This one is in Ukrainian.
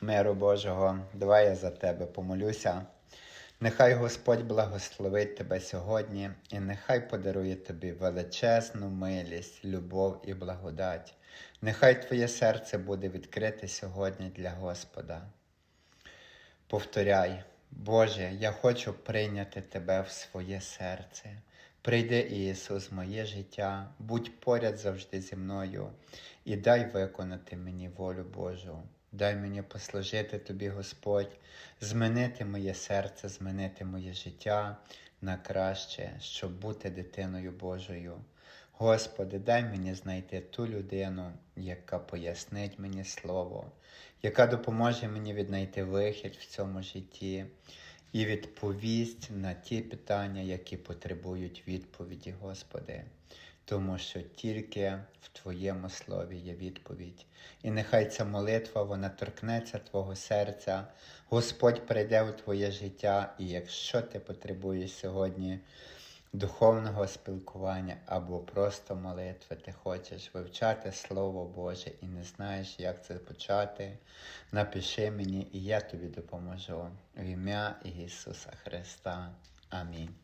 миру Божого, давай я за тебе помолюся. Нехай Господь благословить тебе сьогодні, і нехай подарує тобі величезну милість, любов і благодать. Нехай твоє серце буде відкрите сьогодні для Господа. Повторяй, Боже, я хочу прийняти Тебе в своє серце. Прийди, Ісус, моє життя, будь поряд завжди зі мною і дай виконати мені волю Божу. Дай мені послужити Тобі, Господь, змінити моє серце, змінити моє життя на краще, щоб бути дитиною Божою. Господи, дай мені знайти ту людину, яка пояснить мені Слово, яка допоможе мені віднайти вихід в цьому житті і відповість на ті питання, які потребують відповіді, Господи. Тому що тільки в Твоєму слові є відповідь. І нехай ця молитва вона торкнеться Твого серця. Господь прийде у Твоє життя, і якщо ти потребуєш сьогодні духовного спілкування або просто молитви, ти хочеш вивчати Слово Боже і не знаєш, як це почати, напиши мені, і я тобі допоможу. В ім'я Ісуса Христа. Амінь.